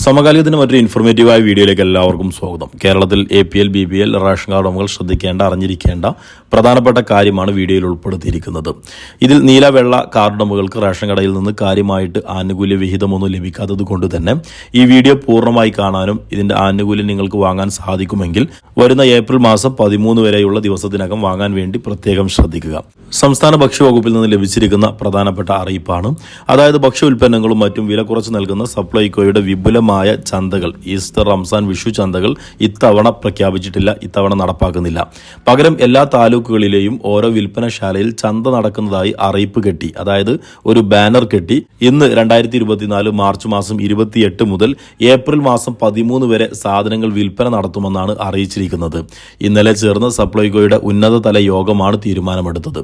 സമകാലികത്തിന് മറ്റൊരു ഇൻഫോർമേറ്റീവായ വീഡിയോയിലേക്ക് എല്ലാവർക്കും സ്വാഗതം. കേരളത്തിൽ A P L B P L ration card ഉടമകൾ ശ്രദ്ധിക്കേണ്ട അറിഞ്ഞിരിക്കേണ്ട പ്രധാനപ്പെട്ട കാര്യമാണ് വീഡിയോയിൽ ഉൾപ്പെടുത്തിയിരിക്കുന്നത്. ഇതിൽ നീല വെള്ള കാർഡ് ഉടമകൾക്ക് റേഷൻ കടയിൽ നിന്ന് കാര്യമായിട്ട് ആനുകൂല്യ വിഹിതമൊന്നും ലഭിക്കാത്തത് കൊണ്ട് തന്നെ ഈ വീഡിയോ പൂർണമായി കാണാനും ഇതിന്റെ ആനുകൂല്യം നിങ്ങൾക്ക് വാങ്ങാൻ സാധിക്കുമെങ്കിൽ വരുന്ന ഏപ്രിൽ മാസം പതിമൂന്ന് വരെയുള്ള ദിവസത്തിനകം വാങ്ങാൻ വേണ്ടി പ്രത്യേകം ശ്രദ്ധിക്കുക. സംസ്ഥാന ഭക്ഷ്യവകുപ്പിൽ നിന്ന് ലഭിച്ചിരിക്കുന്ന പ്രധാനപ്പെട്ട അറിയിപ്പാണ്. അതായത് ഭക്ഷ്യ ഉൽപ്പന്നങ്ങളും മറ്റും വില കുറച്ച് നൽകുന്ന സപ്ലൈകോയുടെ വിപുലമായ ചന്തകൾ ഈസ്റ്റർ റംസാൻ വിഷു ചന്തകൾ ഇത്തവണ പ്രഖ്യാപിച്ചിട്ടില്ല ഇത്തവണ നടപ്പാക്കുന്നില്ല. പകരം എല്ലാ താലൂക്കുകളിലെയും ഓരോ വിൽപ്പനശാലയിൽ ചന്ത നടക്കുന്നതായി അറിയിപ്പ് കെട്ടി അതായത് ഒരു ബാനർ കെട്ടി ഇന്ന് രണ്ടായിരത്തി ഇരുപത്തിനാല് മാർച്ച് മാസം ഇരുപത്തിയെട്ട് മുതൽ ഏപ്രിൽ മാസം പതിമൂന്ന് വരെ സാധനങ്ങൾ വിൽപ്പന നടത്തുമെന്നാണ് അറിയിച്ചിരിക്കുന്നത്. ഇന്നലെ ചേർന്ന സപ്ലൈകോയുടെ ഉന്നതതല യോഗമാണ് തീരുമാനമെടുത്തത്.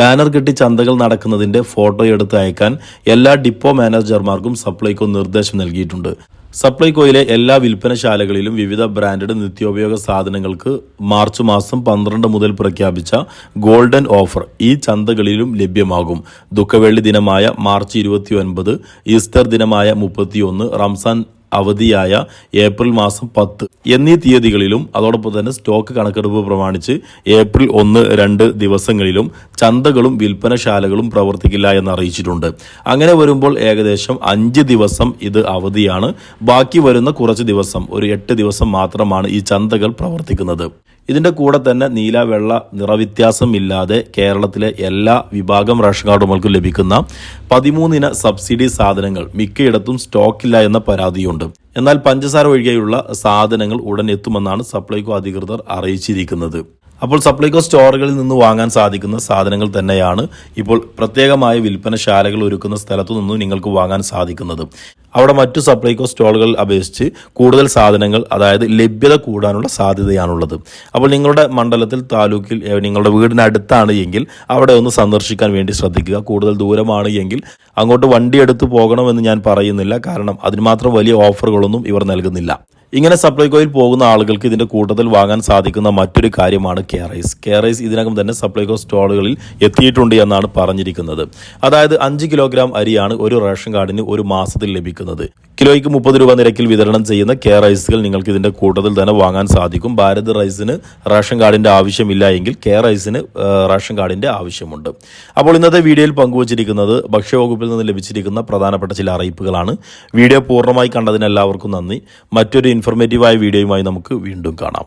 ബാനർ കെട്ടി ചന്തകൾ നടക്കുന്നതിന്റെ ഫോട്ടോ എടുത്ത് അയക്കാൻ എല്ലാ ഡിപ്പോ മാനേജർമാർക്കും സപ്ലൈകോ നിർദ്ദേശം നൽകിയിട്ടുണ്ട്. സപ്ലൈകോയിലെ എല്ലാ വിൽപ്പനശാലകളിലും വിവിധ ബ്രാൻഡഡ് നിത്യോപയോഗ സാധനങ്ങൾക്ക് മാർച്ച് മാസം പന്ത്രണ്ട് മുതൽ പ്രഖ്യാപിച്ച ഗോൾഡൻ ഓഫർ ഈ ചന്തകളിലും ലഭ്യമാകും. ദുഃഖവെള്ളി ദിനമായ മാർച്ച് ഇരുപത്തിയൊൻപത് ഈസ്റ്റർ ദിനമായ മുപ്പത്തിയൊന്ന് റംസാൻ അവധിയായ ഏപ്രിൽ മാസം പത്ത് എന്നീ തീയതികളിലും അതോടൊപ്പം തന്നെ സ്റ്റോക്ക് കണക്കെടുപ്പ് പ്രമാണിച്ച് ഏപ്രിൽ ഒന്ന് രണ്ട് ദിവസങ്ങളിലും ചന്തകളും വിൽപ്പനശാലകളും പ്രവർത്തിക്കില്ല എന്ന് അറിയിച്ചിട്ടുണ്ട്. അങ്ങനെ വരുമ്പോൾ ഏകദേശം അഞ്ച് ദിവസം ഇത് അവധിയാണ്. ബാക്കി വരുന്ന കുറച്ച് ദിവസം ഒരു എട്ട് ദിവസം മാത്രമാണ് ഈ ചന്തകൾ പ്രവർത്തിക്കുന്നത്. ഇതിന്റെ കൂടെ തന്നെ നീല വെള്ള നിറവ്യത്യാസം ഇല്ലാതെ കേരളത്തിലെ എല്ലാ വിഭാഗം റേഷൻ കാർഡുകൾക്കും ലഭിക്കുന്ന പതിമൂന്നിന സബ്സിഡി സാധനങ്ങൾ മിക്കയിടത്തും സ്റ്റോക്കില്ല എന്ന പരാതിയുണ്ട്. എന്നാൽ പഞ്ചസാര ഒഴികെയുള്ള സാധനങ്ങൾ ഉടൻ എത്തുമെന്നാണ് സപ്ലൈകോ അധികൃതർ അറിയിച്ചിരിക്കുന്നത്. അപ്പോൾ സപ്ലൈകോ സ്റ്റോറുകളിൽ നിന്ന് വാങ്ങാൻ സാധിക്കുന്ന സാധനങ്ങൾ തന്നെയാണ് ഇപ്പോൾ പ്രത്യേകമായ വിൽപ്പനശാലകൾ ഒരുക്കുന്ന സ്ഥലത്തു നിന്നും നിങ്ങൾക്ക് വാങ്ങാൻ സാധിക്കുന്നത്. അവിടെ മറ്റു സപ്ലൈകോ സ്റ്റോളുകളിൽ അപേക്ഷിച്ച് കൂടുതൽ സാധനങ്ങൾ അതായത് ലഭ്യത കൂടാനുള്ള സാധ്യതയാണുള്ളത്. അപ്പോൾ നിങ്ങളുടെ മണ്ഡലത്തിൽ താലൂക്കിൽ നിങ്ങളുടെ വീടിനടുത്താണ് എങ്കിൽ അവിടെ ഒന്ന് സന്ദർശിക്കാൻ വേണ്ടി ശ്രദ്ധിക്കുക. കൂടുതൽ ദൂരമാണ് എങ്കിൽ അങ്ങോട്ട് വണ്ടി എടുത്ത് പോകണമെന്ന് ഞാൻ പറയുന്നില്ല. കാരണം അതിന് മാത്രം വലിയ ഓഫറുകളൊന്നും ഇവർ നൽകുന്നില്ല. ഇങ്ങനെ സപ്ലൈകോയിൽ പോകുന്ന ആളുകൾക്ക് ഇതിന്റെ കൂട്ടത്തിൽ വാങ്ങാൻ സാധിക്കുന്ന മറ്റൊരു കാര്യമാണ് കെയറൈസ് കെയറൈസ് ഇതിനകം തന്നെ സപ്ലൈകോ സ്റ്റോളുകളിൽ എത്തിയിട്ടുണ്ട് എന്നാണ് പറഞ്ഞിരിക്കുന്നത്. അതായത് അഞ്ച് കിലോഗ്രാം അരിയാണ് ഒരു റേഷൻ കാർഡിന് ഒരു മാസത്തിൽ ലഭിക്കുന്നത്. കിലോയ്ക്ക് മുപ്പത് രൂപ നിരക്കിൽ വിതരണം ചെയ്യുന്ന കെയർ റൈസുകൾ നിങ്ങൾക്ക് ഇതിന്റെ കൂട്ടത്തിൽ തന്നെ വാങ്ങാൻ സാധിക്കും. ഭാരത് റൈസിന് റേഷൻ കാർഡിന്റെ ആവശ്യമില്ല എങ്കിൽ കെയർ റേഷൻ കാർഡിന്റെ ആവശ്യമുണ്ട്. അപ്പോൾ ഇന്നത്തെ വീഡിയോയിൽ പങ്കുവച്ചിരിക്കുന്നത് ഭക്ഷ്യവകുപ്പിൽ നിന്ന് ലഭിച്ചിരിക്കുന്ന പ്രധാനപ്പെട്ട ചില അറിയിപ്പുകളാണ്. വീഡിയോ പൂർണമായി കണ്ടതിന് എല്ലാവർക്കും നന്ദി. മറ്റൊരു ഇൻഫോർമേറ്റീവായ വീഡിയോയുമായി നമുക്ക് വീണ്ടും കാണാം.